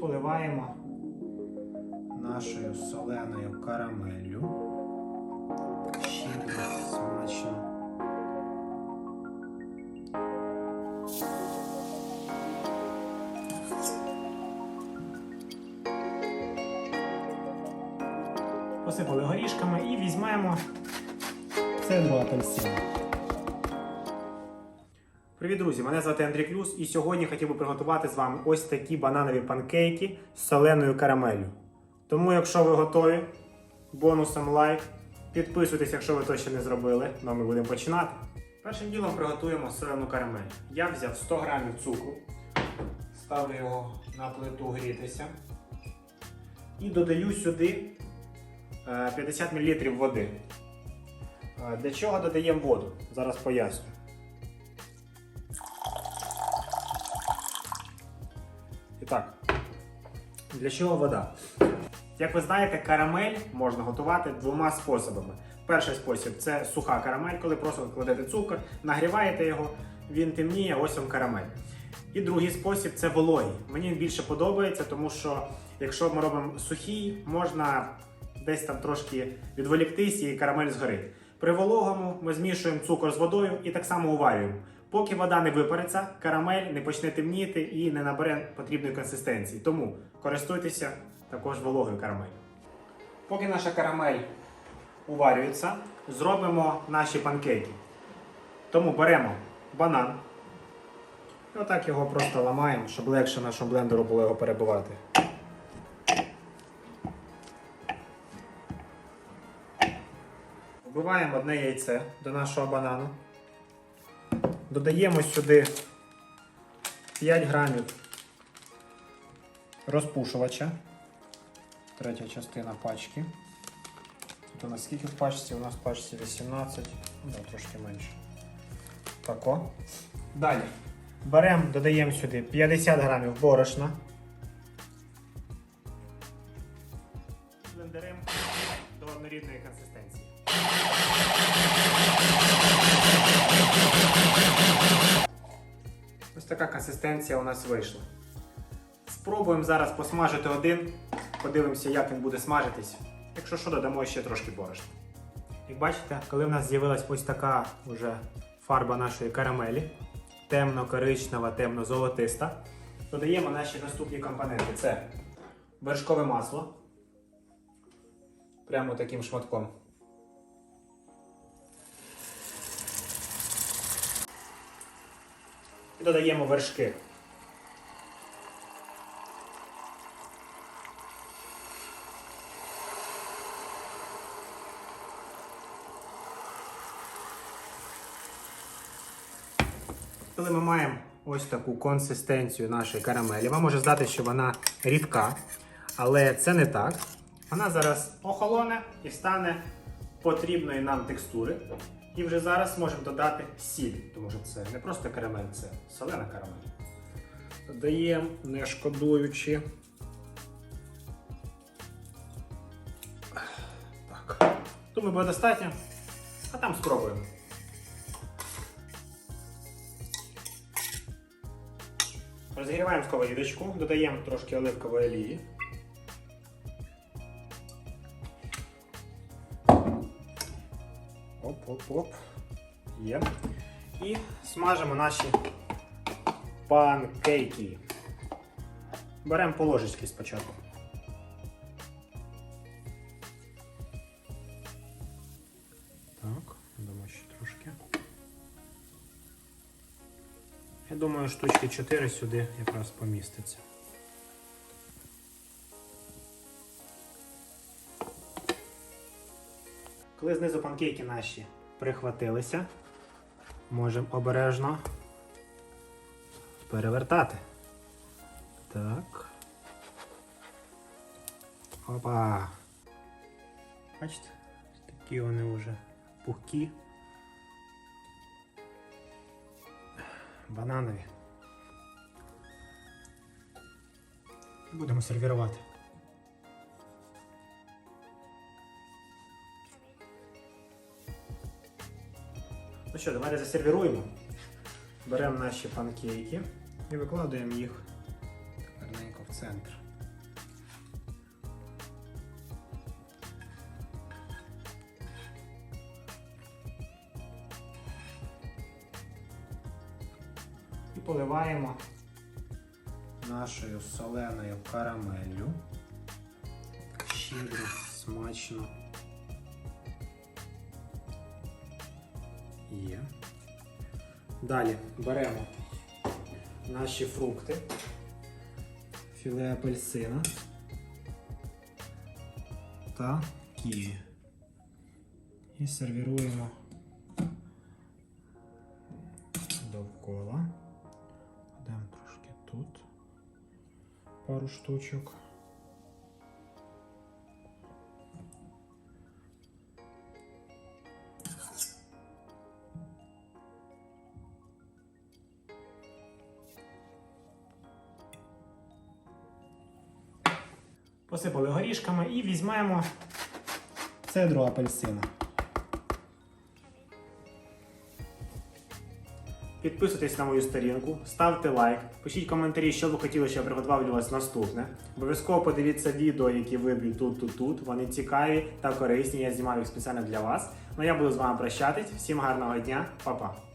поливаємо нашою соленою карамеллю. Ще більш смачно. Посипали горішками і візьмемо цедру апельсину. Привіт, друзі! Мене звати Андрій Клюс, і сьогодні хотів би приготувати з вами ось такі бананові панкейки з соленою карамеллю. Тому, якщо ви готові, бонусом лайк. Підписуйтесь, якщо ви то ще не зробили. Ну ми будемо починати. Першим ділом приготуємо солену карамель. Я взяв 100 грамів цукру, ставлю його на плиту грітися і додаю сюди е, 50 мл води. Е, Для чого додаємо воду? Зараз поясню. Так, для чого вода? Як ви знаєте, карамель можна готувати двома способами. Перший спосіб це суха карамель, коли просто кладете цукор, нагріваєте його, він темніє, ось вам карамель. І другий спосіб це вологий. Мені він більше подобається, тому що якщо ми робимо сухий, можна десь там трошки відволіктись і карамель згорить. При вологому ми змішуємо цукор з водою і так само уварюємо. Поки вода не випариться, карамель не почне темніти і не набере потрібної консистенції. Тому користуйтеся також вологою карамелью. Поки наша карамель уварюється, зробимо наші панкейки. Тому беремо банан. І отак його просто ламаємо, щоб легше нашому блендеру було його перебивати. Вбиваємо одне яйце до нашого банану. Додаємо сюди 5 грамів розпушувача. Третя частина пачки. Тут у нас скільки в пачці? У нас в пачці 18, ну, трошки менше. Тако. Далі. Беремо, додаємо сюди 50 грамів борошна. Блендеримо до однорідної консистенції. Така консистенція у нас вийшла. Спробуємо зараз посмажити один, подивимося, як він буде смажитись. Якщо що, додамо ще трошки борошна. Як бачите, коли в нас з'явилась ось така вже фарба нашої карамелі, темно-коричнева, темно-золотиста, додаємо наші наступні компоненти. Це вершкове масло. Прямо таким шматком. Додаємо вершки. Коли ми маємо ось таку консистенцію нашої карамелі, вам може здати, що вона рідка, але це не так. Вона зараз охолоне і стане потрібної нам текстури. І вже зараз можемо додати сіль, тому що це не просто карамель, це солена карамель. Додаємо, не шкодуючи. Так. Думаю, буде достатньо. А там спробуємо. Розігріваємо сковорідочку, додаємо трошки оливкової олії. Оп-оп-оп. Є. І смажимо наші панкейки. Беремо по ложечки спочатку. Так, дамо ще трошки. Я думаю, штучки 4 сюди якраз поміститься. Коли знизу панкейки наші прихватилися, можемо обережно перевертати. Так. Опа. Бачите? Такі вони вже пухкі. Бананові. Будемо сервірувати. Ну що, давайте засервіруємо. Беремо наші панкейки і викладаємо їх гарненько в центр. І поливаємо нашою соленою карамеллю. Щедро, смачно. Є. Далі беремо наші фрукти, філе апельсина та ківі. І сервіруємо довкола. Кладемо трошки тут пару штучок. Посипали горішками і візьмемо цедру апельсина. Підписуйтесь на мою сторінку, ставте лайк, пишіть коментарі, що ви хотіли, щоб я приготував для вас наступне. Обов'язково подивіться відео, які виб'ють тут, тут, тут. Вони цікаві та корисні. Я знімаю їх спеціально для вас. Ну я буду з вами прощатись. Всім гарного дня, Па-па!